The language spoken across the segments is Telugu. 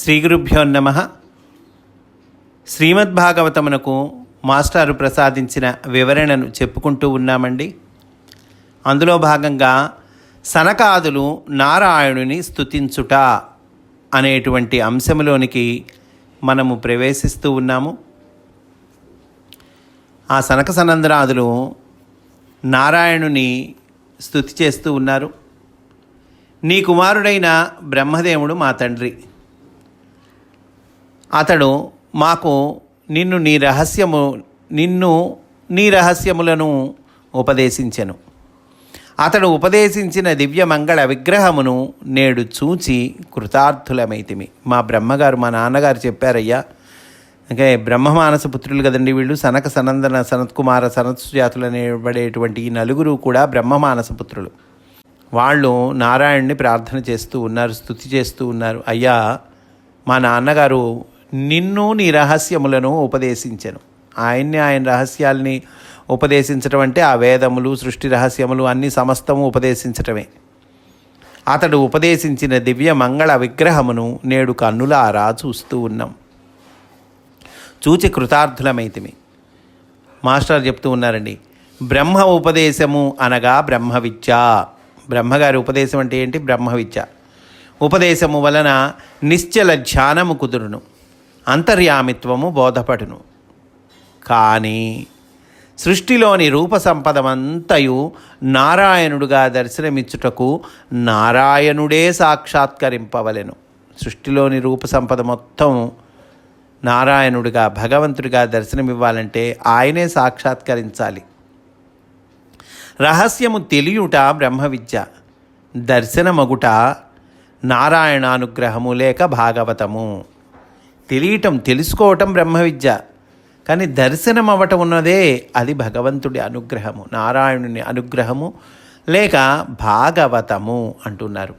శ్రీ గురుభ్యో నమ. శ్రీమద్భాగవతమునకు మాస్టారు ప్రసాదించిన వివరణను చెప్పుకుంటూ ఉన్నామండి. అందులో భాగంగా సనకాదులు నారాయణుని స్థుతించుట అనేటువంటి అంశంలోనికి మనము ప్రవేశిస్తూ ఉన్నాము. ఆ సనక సనందరాదులు నారాయణుని స్థుతి చేస్తూ ఉన్నారు. నీ కుమారుడైన బ్రహ్మదేవుడు మా తండ్రి. అతడు మాకు నిన్ను నీ రహస్యము నిన్ను నీ రహస్యములను ఉపదేశించెను. అతడు ఉపదేశించిన దివ్య మంగళ విగ్రహమును నేడు చూచి కృతార్థులమైతిమి. మా బ్రహ్మగారు మా నాన్నగారు చెప్పారయ్యా అంటే బ్రహ్మమానస పుత్రులు కదండి వీళ్ళు. సనక సనందన సనత్కుమార సనత్సుజాతులు అనేబడేటువంటి ఈ నలుగురు కూడా బ్రహ్మమానస పుత్రులు. వాళ్ళు నారాయణ్ణి ప్రార్థన చేస్తూ ఉన్నారు స్తుతి చేస్తూ ఉన్నారు. అయ్యా మా నాన్నగారు నిన్ను నీ రహస్యములను ఉపదేశించను. ఆయన్ని ఆయన రహస్యాల్ని ఉపదేశించటం అంటే ఆ వేదములు సృష్టి రహస్యములు అన్ని సమస్తము ఉపదేశించటమే. అతడు ఉపదేశించిన దివ్య మంగళ విగ్రహమును నేడు కన్నులారా చూస్తూ ఉన్నాం. చూచి కృతార్థులమైతిమి. మాస్టర్ చెప్తూ ఉన్నారండి బ్రహ్మ ఉపదేశము అనగా బ్రహ్మ విద్య బ్రహ్మగారి ఉపదేశం అంటే ఏంటి? బ్రహ్మ విద్య ఉపదేశము వలన నిశ్చల ధ్యానము కుదురును. అంతర్యామిత్వము బోధపడును. కానీ సృష్టిలోని రూప సంపదమంతయు నారాయణుడుగా దర్శనమిచ్చుటకు నారాయణుడే సాక్షాత్కరింపవలెను. సృష్టిలోని రూప సంపద మొత్తం నారాయణుడిగా భగవంతుడిగా దర్శనమివ్వాలంటే ఆయనే సాక్షాత్కరించాలి. రహస్యము తెలియుట బ్రహ్మ విద్య దర్శనమగుట నారాయణానుగ్రహము లేక భాగవతము. తెలియటం తెలుసుకోవటం బ్రహ్మ విద్య. కానీ దర్శనం అవ్వటం ఉన్నదే అది భగవంతుడి అనుగ్రహము నారాయణుని అనుగ్రహము లేక భాగవతము అంటున్నారు.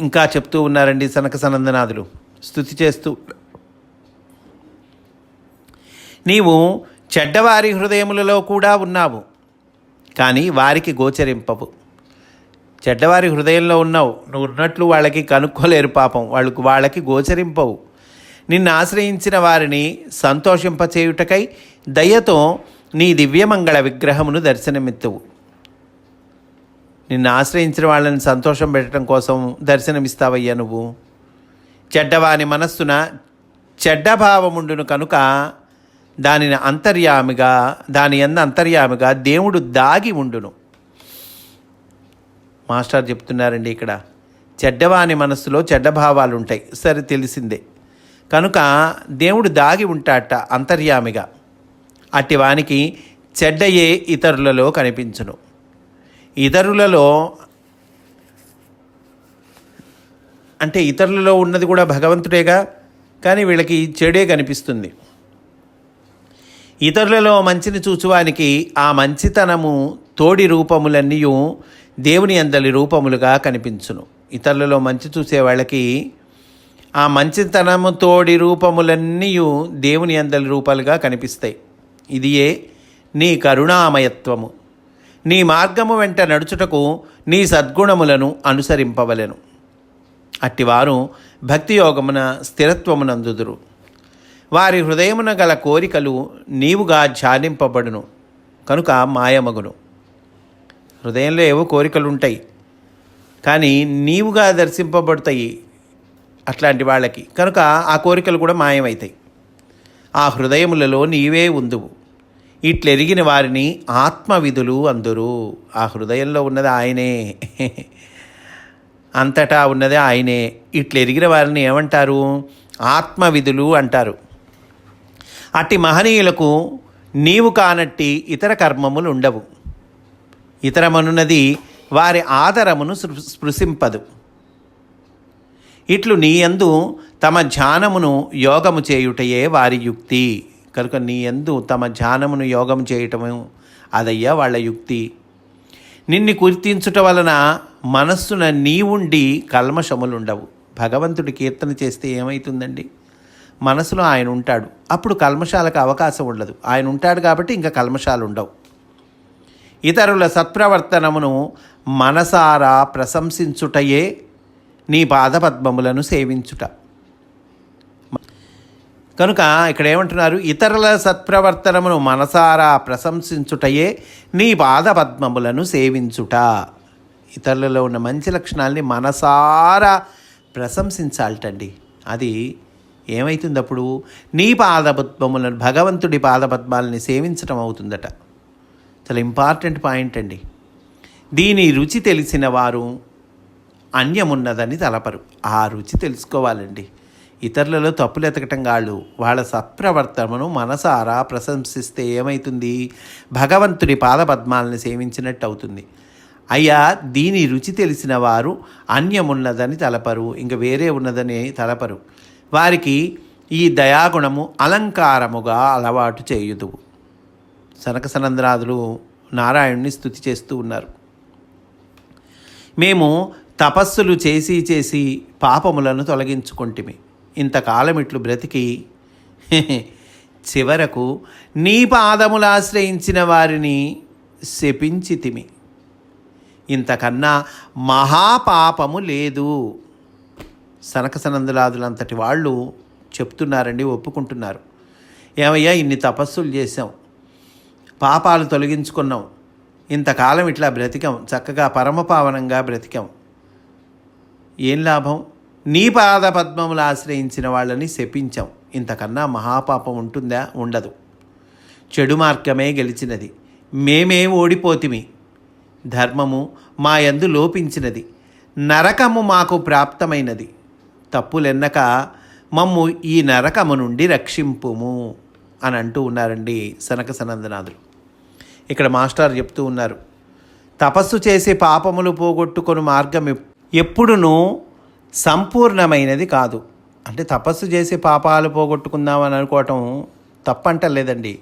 ఇంకా చెప్తూ ఉన్నారండి సనక సనందనాథులు స్థుతి చేస్తూ. నీవు చెడ్డవారి హృదయములలో కూడా ఉన్నావు కానీ వారికి గోచరింపవు. చెడ్డవారి హృదయంలో ఉన్నావు. నువ్వు ఉన్నట్లు వాళ్ళకి కనుక్కోలేరు పాపం. వాళ్ళకు వాళ్ళకి గోచరింపవు. నిన్ను ఆశ్రయించిన వారిని సంతోషింపచేయుటకై దయతో నీ దివ్యమంగళ విగ్రహమును దర్శనమిత్తువు. నిన్ను ఆశ్రయించిన వాళ్ళని సంతోషం పెట్టడం కోసం దర్శనమిస్తావయ్యా నువ్వు. చెడ్డవాని మనస్సున చెడ్డభావముండును కనుక దానిని అంతర్యామిగా దాని ఎందు అంతర్యామిగా దేవుడు దాగి ఉండును. మాస్టర్ చెప్తున్నారండి ఇక్కడ. చెడ్డవాని మనస్సులో చెడ్డ భావాలు ఉంటాయి సరే తెలిసిందే. కనుక దేవుడు దాగి ఉంటాట అంతర్యామిగా. అట్టి వానికి చెడ్డయే ఇతరులలో కనిపించును. ఇతరులలో అంటే ఇతరులలో ఉన్నది కూడా భగవంతుడేగా కానీ వీళ్ళకి చెడే కనిపిస్తుంది. ఇతరులలో మంచిని చూచువానికి ఆ మంచితనము తోడి రూపములన్నీ దేవుని అందలి రూపములుగా కనిపించును. ఇతరులలో మంచి చూసే వాళ్ళకి ఆ మంచితనము తోడి రూపములన్నీ దేవుని అందలి రూపాలుగా కనిపిస్తాయి. ఇదియే నీ కరుణామయత్వము. నీ మార్గము వెంట నడుచుటకు నీ సద్గుణములను అనుసరింపవలెను. అట్టివారు భక్తి యోగమున స్థిరత్వమునందుదురు. వారి హృదయమున గల కోరికలు నీవుగా ధ్యానింపబడును కనుక మాయమగును. హృదయంలో ఏవో కోరికలు ఉంటాయి కానీ నీవుగా దర్శింపబడతాయి అట్లాంటి వాళ్ళకి. కనుక ఆ కోరికలు కూడా మాయమవుతాయి ఆ హృదయములలో నీవే ఉందువు. ఇట్లెరిగిన వారిని ఆత్మవిధులు అందురు. ఆ హృదయంలో ఉన్నది ఆయనే. అంతటా ఉన్నది ఆయనే. ఇట్లెరిగిన వారిని ఏమంటారు? ఆత్మవిధులు అంటారు. అట్టి మహనీయులకు నీవు కానట్టి ఇతర కర్మములు ఉండవు. ఇతరమనున్నది వారి ఆదరమును స్పృశింపదు. ఇట్లు నీ యందు తమ ధ్యానమును యోగము చేయుటయే వారి యుక్తి. కనుక నీ యందు తమ ధ్యానమును యోగం చేయటము అదయ్యా వాళ్ళ యుక్తి. నిన్ను గుర్తించుట వలన మనస్సున నీవుండి కల్మషములుండవు. భగవంతుడి కీర్తన చేస్తే ఏమవుతుందండి మనసులో ఆయన ఉంటాడు. అప్పుడు కల్మషాలకు అవకాశం ఉండదు. ఆయన ఉంటాడు కాబట్టి ఇంకా కల్మషాలు ఉండవు. ఇతరుల సత్ప్రవర్తనమును మనసారా ప్రశంసించుటయే నీ పాదపద్మములను సేవించుట. కనుక ఇక్కడ ఏమంటున్నారు ఇతరుల సత్ప్రవర్తనమును మనసారా ప్రశంసించుటయే నీ పాదపద్మములను సేవించుట. ఇతరులలో ఉన్న మంచి లక్షణాల్ని మనసారా ప్రశంసించాలటండి. అది ఏమవుతుంది అప్పుడు నీ పాదపద్మములను భగవంతుడి పాదపద్మాలని సేవించటం అవుతుందట. చాలా ఇంపార్టెంట్ పాయింట్ అండి. దీని రుచి తెలిసిన వారు అన్యమున్నదని తలపరు. ఆ రుచి తెలుసుకోవాలండి. ఇతరులలో తప్పులు ఎతకటం కాళ్ళు వాళ్ళ సత్ప్రవర్తనను మనసారా ప్రశంసిస్తే ఏమవుతుంది భగవంతుడి పాదపద్మాలను సేవించినట్టు అవుతుంది. అయ్యా దీని రుచి తెలిసిన వారు అన్యమున్నదని తలపరు ఇంక వేరే ఉన్నదని తలపరు. వారికి ఈ దయాగుణము అలంకారముగా అలవాటు చేయుదు సనక సనందరాదులు నారాయణుని స్థుతి చేస్తూ ఉన్నారు. మేము తపస్సులు చేసి చేసి పాపములను తొలగించుకుంటుమి. ఇంతకాలం ఇట్లు బ్రతికి చివరకు నీ పాదములు ఆశ్రయించిన వారిని శపించితిమి. ఇంతకన్నా మహాపాపము లేదు. సనకసనందలాదులంతటి వాళ్ళు చెప్తున్నారండి ఒప్పుకుంటున్నారు. ఏమయ్యా ఇన్ని తపస్సులు చేసాం పాపాలు తొలగించుకున్నాం. ఇంతకాలం ఇట్లా బ్రతికాం. చక్కగా పరమపావనంగా బ్రతికాం. ఏం లాభం? నీ పాద పద్మములు ఆశ్రయించిన వాళ్ళని శపించాం. ఇంతకన్నా మహాపాపం ఉంటుందా? ఉండదు. చెడు మార్గమే గెలిచినది. మేమే ఓడిపోతిమి. ధర్మము మా యందు లోపించినది. నరకము మాకు ప్రాప్తమైనది. తప్పులెన్నక మమ్ము ఈ నరకము నుండి రక్షింపుము అని అంటూ ఉన్నారండి సనక సనందనాథులు. ఇక్కడ మాస్టర్ చెప్తూ ఉన్నారు తపస్సు చేసి పాపములు పోగొట్టుకొని మార్గం ఎప్- ఎప్పుడునూ సంపూర్ణమైనది కాదు. అంటే తపస్సు చేసి పాపాలు పోగొట్టుకుందామని అనుకోవటం తప్పంటలేదండి.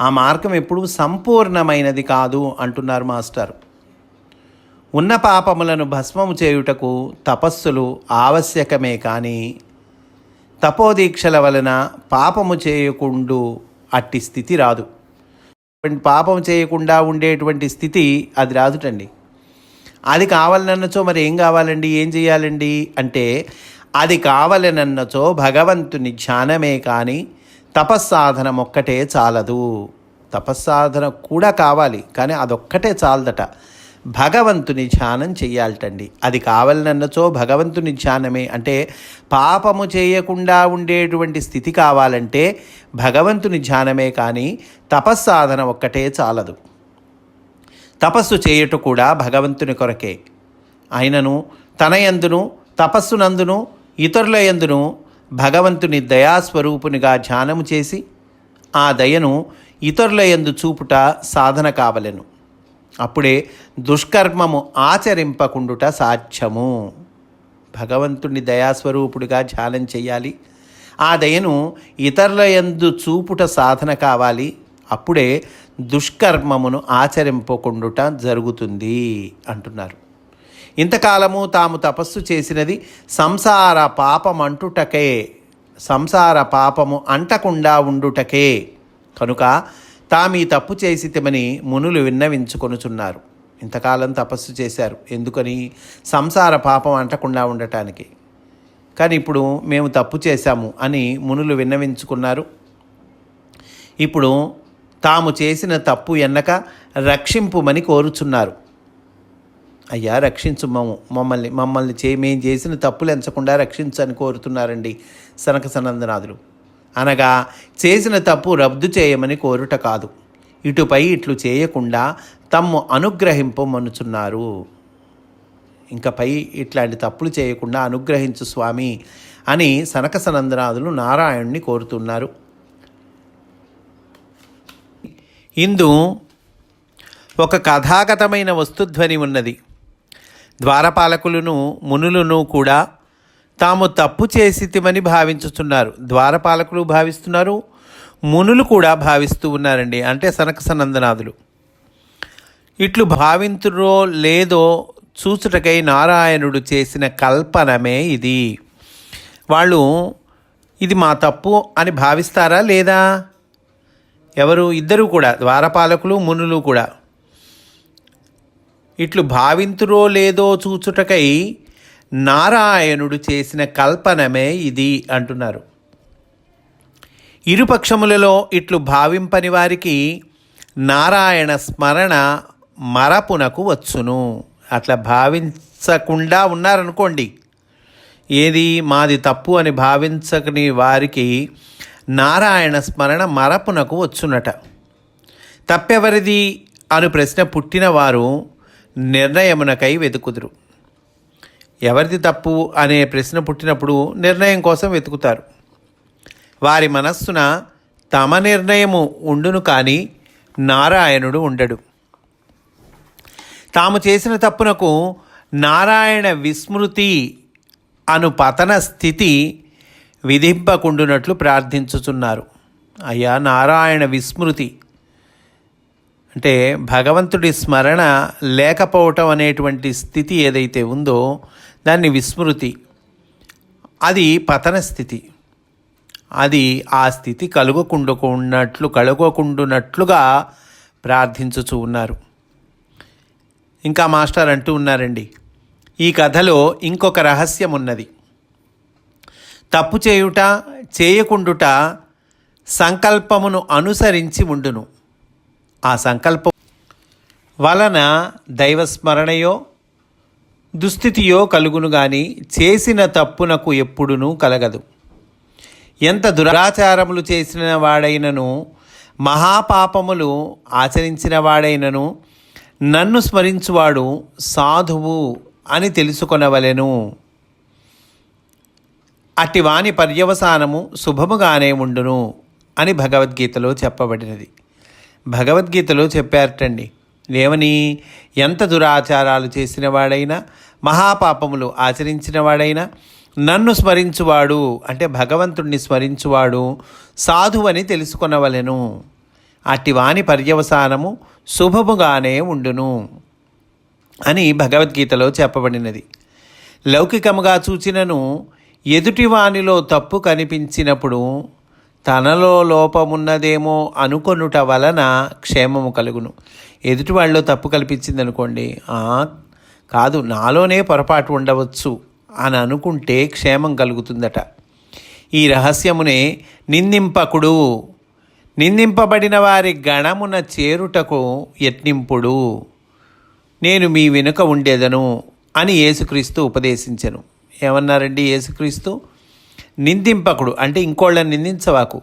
ఆ మార్గం ఎప్పుడు సంపూర్ణమైనది కాదు అంటున్నారు మాస్టర్. ఉన్న పాపములను భస్మము చేయుటకు తపస్సులు ఆవశ్యకమే కానీ తపోదీక్షల వలన పాపము చేయకుండు అట్టి స్థితి రాదు. పాపం చేయకుండా ఉండేటువంటి స్థితి అది రాదుటండి. అది కావాలనన్నచో మరి ఏం కావాలండి? ఏం చేయాలండి? అంటే అది కావాలనన్నచో భగవంతుని ధ్యానమే కానీ తపస్సాధన ఒక్కటే చాలదు. తపస్సాధన కూడా కావాలి కానీ అదొక్కటే చాలదట. భగవంతుని ధ్యానం చెయ్యాలటండి. అది కావాలనన్నచో భగవంతుని ధ్యానమే. అంటే పాపము చేయకుండా ఉండేటువంటి స్థితి కావాలంటే భగవంతుని ధ్యానమే కానీ తపస్సాధన ఒక్కటే చాలదు. తపస్సు చేయుట కూడా భగవంతుని కొరకే. ఆయనను తన యందును తపస్సునందును ఇతరుల యందును భగవంతుని దయాస్వరూపునిగా ధ్యానము చేసి ఆ దయను ఇతరుల యందు చూపుట సాధన కావలెను. అప్పుడే దుష్కర్మము ఆచరింపకుండుట సాధ్యము. భగవంతుని దయాస్వరూపుడిగా ధ్యానం చేయాలి ఆ దయను ఇతరుల యందు చూపుట సాధన కావాలి. అప్పుడే దుష్కర్మమును ఆచరింపకుండుట జరుగుతుంది అంటున్నారు. ఇంతకాలము తాము తపస్సు చేసినది సంసార పాపం అంటుటకే సంసార పాపము అంటకుండా ఉండుటకే. కనుక తామీ తప్పు చేసితమని మునులు విన్నవించుకొనుచున్నారు. ఇంతకాలం తపస్సు చేశారు. ఎందుకని? సంసార పాపం అంటకుండా ఉండటానికి. కానీ ఇప్పుడు మేము తప్పు చేశాము అని మునులు విన్నవించుకున్నారు. ఇప్పుడు తాము చేసిన తప్పు ఎన్నక రక్షింపుమని కోరుచున్నారు. అయ్యా రక్షించు మము మమ్మల్ని మమ్మల్ని చే మేము చేసిన తప్పులు ఎంచకుండా రక్షించని కోరుతున్నారండి సనక సనందనాథులు. అనగా చేసిన తప్పు రద్దు చేయమని కోరుట కాదు. ఇటుపై ఇట్లు చేయకుండా తమ్ము అనుగ్రహింపమనుచున్నారు ఇంకపై ఇట్లాంటి తప్పులు చేయకుండా అనుగ్రహించు స్వామి అని సనక సనందనాథులు నారాయణుని కోరుతున్నారు. ఇందు ఒక కథాగతమైన వస్తుధ్వని ఉన్నది. ద్వారపాలకులను మునులను కూడా తాము తప్పు చేసితిమని భావించుతున్నారు ద్వారపాలకులు భావిస్తున్నారు. మునులు కూడా భావిస్తూ ఉన్నారండి. అంటే సనక సనందనాథులు. ఇట్లు భావింతురో లేదో చూచుటకై నారాయణుడు చేసిన కల్పనమే ఇది. వాళ్ళు ఇది మా తప్పు అని భావిస్తారా లేదా? ఎవరు? ఇద్దరు కూడా ద్వారపాలకులు మునులు కూడా. ఇట్లు భావింతురో లేదో చూచుటకై నారాయణుడు చేసిన కల్పనమే ఇది అంటున్నారు. ఇరుపక్షములలో ఇట్లు భావింపని వారికి నారాయణ స్మరణ మరపునకు వచ్చును. అట్లా భావించకుండా ఉన్నారనుకోండి ఏది మాది తప్పు అని భావించకని వారికి నారాయణ స్మరణ మరపునకు వచ్చునట. తప్పెవరిది? అను ప్రశ్న పుట్టిన వారు నిర్ణయమునకై వెతుకుదురు. ఎవరిది తప్పు అనే ప్రశ్న పుట్టినప్పుడు నిర్ణయం కోసం వెతుకుతారు. వారి మనస్సున తమ నిర్ణయము ఉండును కానీ నారాయణుడు ఉండడు. తాము చేసిన తప్పునకు నారాయణ విస్మృతి అను పతన స్థితి విధింపకుండునట్లు ప్రార్థించుచున్నారు. అయ్యా నారాయణ విస్మృతి. అంటే భగవంతుడి స్మరణ లేకపోవటం అనేటువంటి స్థితి ఏదైతే ఉందో దాన్ని విస్మృతి. అది పతన స్థితి. అది ఆ స్థితి కలుగకుండుకున్నట్లు కలుగకుండునట్లుగా ప్రార్థించుచూ ఉన్నారు. ఇంకా మాస్టర్ అంటూ ఉన్నారండి ఈ కథలో ఇంకొక రహస్యం ఉన్నది తప్పు చేయుట చేయకుండుట సంకల్పమును అనుసరించి ఉండును. ఆ సంకల్పం వలన దైవస్మరణయో దుస్థితియో కలుగును గాని చేసిన తప్పునకు ఎప్పుడునూ కలగదు. ఎంత దురాచారములు చేసిన వాడైనను మహాపాపములు ఆచరించిన వాడైనను నన్ను స్మరించువాడు సాధువు అని తెలుసుకొనవలెను. అట్టి వాని పర్యవసానము శుభముగానే ఉండును అని భగవద్గీతలో చెప్పబడినది. భగవద్గీతలో చెప్పారటండి. ఏమని ఎంత దురాచారాలు చేసిన వాడైనా మహాపాపములు ఆచరించిన వాడైనా నన్ను స్మరించువాడు అంటే భగవంతుణ్ణి స్మరించువాడు సాధువని తెలుసుకొనవలెను. అట్టి వాని పర్యవసానము శుభముగానే ఉండును అని భగవద్గీతలో చెప్పబడినది. లౌకికముగా చూచినను ఎదుటివానిలో తప్పు కనిపించినప్పుడు తనలో లోపమున్నదేమో అనుకొనుట వలన క్షేమము కలుగును. ఎదుటివాళ్ళు తప్పు కల్పించింది అనుకోండి కాదు నాలోనే పొరపాటు ఉండవచ్చు అని అనుకుంటే క్షేమం కలుగుతుందట. ఈ రహస్యమునే నిందింపకుడు నిందింపబడిన వారి గణమున చేరుటకు యత్నింపుడు. నేను మీ వెనుక ఉండేదను అని యేసుక్రీస్తు ఉపదేశించెను. ఏమన్నారండి యేసుక్రీస్తు? నిందింపకుడు అంటే ఇంకోళ్ళని నిందించవాకు.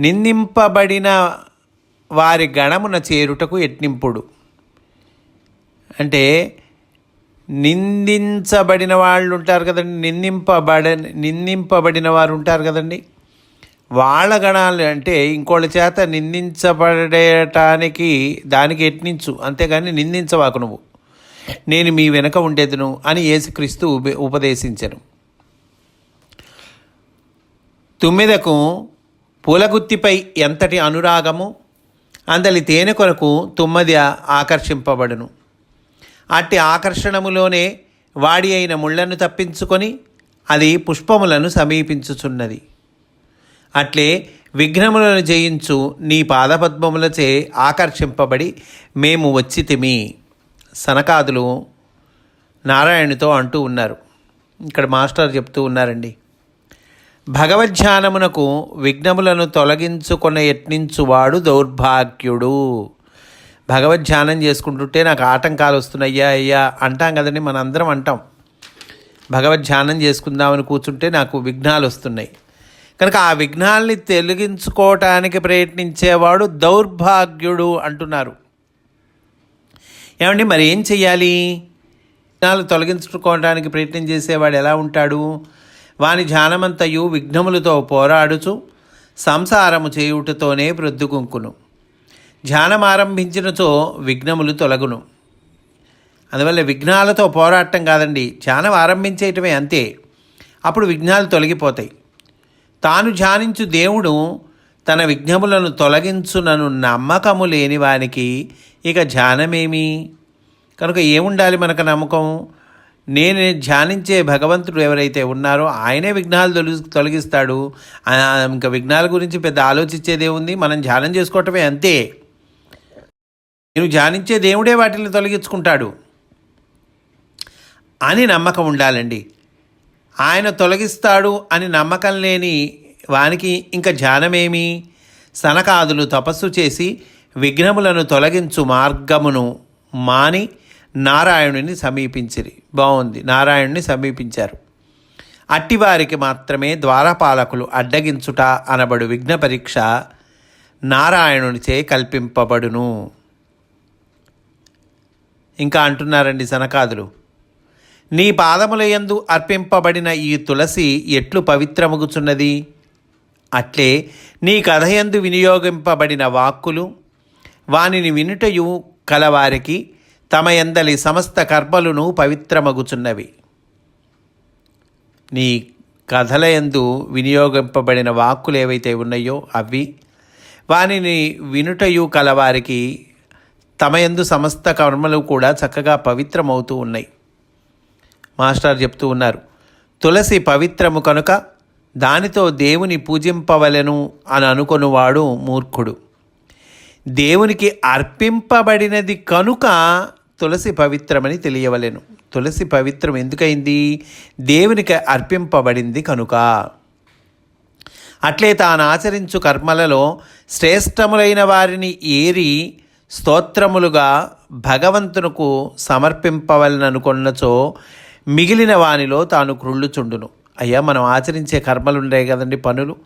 నిందింపబడిన వారి గణమున చేరుటకు యత్నింపుడు. అంటే నిందించబడిన వాళ్ళు ఉంటారు కదండి నిందింపబడ నిందింపబడిన వారు ఉంటారు కదండి. వాళ్ళ గణాలు అంటే ఇంకోళ్ళ చేత నిందించబడటానికి దానికి యత్నించు అంతేగాని నిందించవాకు నువ్వు. నేను మీ వెనక ఉండేదును అని యేసుక్రీస్తు ఉపదేశించను. తుమ్మిదకు పూలగుత్తిపై ఎంతటి అనురాగము? అందలి తేనె కొరకు తుమ్మది ఆకర్షింపబడును. అట్టి ఆకర్షణములోనే వాడి అయిన ముళ్ళను తప్పించుకొని అది పుష్పములను సమీపించుచున్నది. అట్లే విఘ్నములను జయించు నీ పాదపద్మములచే ఆకర్షింపబడి మేము వచ్చితిమి సనకాదులు నారాయణుతో అంటూ ఉన్నారు. ఇక్కడ మాస్టర్ చెప్తూ ఉన్నారండి. భగవద్ధ్యానమునకు విఘ్నములను తొలగించుకొన యత్నించువాడు దౌర్భాగ్యుడు. భగవద్ధ్యానం చేసుకుంటుంటే నాకు ఆటంకాలు వస్తున్నాయ్యా అయ్యా అంటాం కదండి మనందరం అంటాం. భగవద్ధ్యానం చేసుకుందామని కూర్చుంటే నాకు విఘ్నాలు వస్తున్నాయి. కనుక ఆ విఘ్నాల్ని తొలగించుకోవటానికి ప్రయత్నించేవాడు దౌర్భాగ్యుడు అంటున్నారు. ఏమండి మరి ఏం చెయ్యాలి? విఘ్నాలు తొలగించుకోవడానికి ప్రయత్నం చేసేవాడు ఎలా ఉంటాడు? వాని ధ్యానమంతయు విఘ్నములతో పోరాడుచు సంసారము చేయుటతోనే ప్రొద్దుకుంకును ధ్యానమారంభించినచో విఘ్నములు తొలగును. అందువల్ల విఘ్నాలతో పోరాటం కాదండి ధ్యానం ఆరంభించేయటమే అంతే. అప్పుడు విఘ్నాలు తొలగిపోతాయి. తాను ధ్యానించు దేవుడు తన విఘ్నములను తొలగించునను నమ్మకము లేని వానికి ఇక ధ్యానమేమి? కనుక ఏముండాలి మనకు నమ్మకం? నేను ధ్యానించే భగవంతుడు ఎవరైతే ఉన్నారో ఆయనే విఘ్నాలు తొలగి తొలగిస్తాడు. ఇంకా విఘ్నాల గురించి పెద్ద ఆలోచించేదే ఉంది. మనం ధ్యానం చేసుకోవటమే అంతే. నేను ధ్యానించే దేవుడే వాటిని తొలగించుకుంటాడు అని నమ్మకం ఉండాలండి. ఆయన తొలగిస్తాడు అని నమ్మకం లేని వానికి ఇంకా ధ్యానమేమి? సనకాదులు తపస్సు చేసి విఘ్నములను తొలగించు మార్గమును మాని నారాయణుని సమీపించిరి. బాగుంది నారాయణుని సమీపించారు. అట్టివారికి మాత్రమే ద్వారపాలకులు అడ్డగించుట అనబడు విఘ్న పరీక్ష నారాయణునిచే కల్పింపబడును. ఇంకా అంటున్నారండి సనకాదులు. నీ పాదముల యందు అర్పింపబడిన ఈ తులసి ఎట్లు పవిత్రముగుచున్నది? అట్లే నీ కథయందు వినియోగింపబడిన వాక్కులు వానిని వినుటయు కలవారికి తమ ఎందలి సమస్త కర్మలును పవిత్రమగుచున్నవి. నీ కథల యందు వినియోగింపబడిన వాక్కులు ఏవైతే ఉన్నాయో అవి వానిని వినుటయు కలవారికి తమ ఎందు సమస్త కర్మలు కూడా చక్కగా పవిత్రమవుతూ ఉన్నాయి. మాస్టర్ చెప్తూ ఉన్నారు తులసి పవిత్రము కనుక దానితో దేవుని పూజింపవలెను అని అనుకొనువాడు మూర్ఖుడు. దేవునికి అర్పింపబడినది కనుక తులసి పవిత్రమని తెలియవలెను. తులసి పవిత్రం ఎందుకైంది? దేవునికి అర్పింపబడింది కనుక. అట్లే తాను ఆచరించు కర్మలలో శ్రేష్టములైన వారిని ఏరి స్తోత్రములుగా భగవంతునకు సమర్పింపవలననుకొన్నచో మిగిలిన వానిలో తాను క్రుళ్ళుచుండును అయ్యా మనం ఆచరించే కర్మలు ఉండే కదండి పనులు.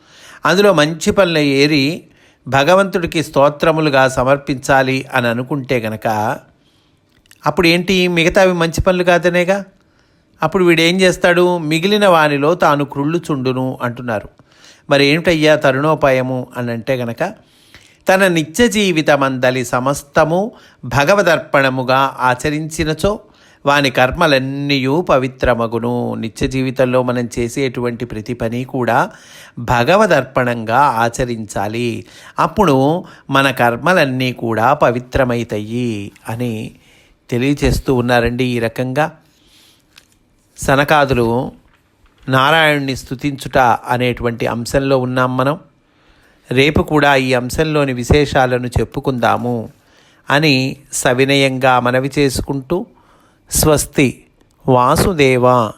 అందులో మంచి పనులు ఏరి భగవంతుడికి స్తోత్రములుగా సమర్పించాలి అని అనుకుంటే గనక అప్పుడు ఏంటి మిగతావి మంచి పనులు కాదనేగా? అప్పుడు వీడేం చేస్తాడు? మిగిలిన వానిలో తాను క్రుళ్ళుచుండును అంటున్నారు. మరి ఏమిటయ్యా తరుణోపాయము అని అంటే గనక తన నిత్య జీవితమందలి సమస్తము భగవదర్పణముగా ఆచరించినచో వాని కర్మలన్నీయూ పవిత్రమగును. నిత్య జీవితంలో మనం చేసేటువంటి ప్రతి పని కూడా భగవదర్పణంగా ఆచరించాలి. అప్పుడు మన కర్మలన్నీ కూడా పవిత్రమైతాయి అని తెలియచేస్తూ ఉన్నారండి ఈ రకంగా. సనకాదులు నారాయణుని స్తుతించుట అనేటువంటి అంశంలో ఉన్నాం మనం. రేపు కూడా ఈ అంశంలోని విశేషాలను చెప్పుకుందాము అని సవినయంగా మనవి చేసుకుంటూ స్వస్తి వాసుదేవ.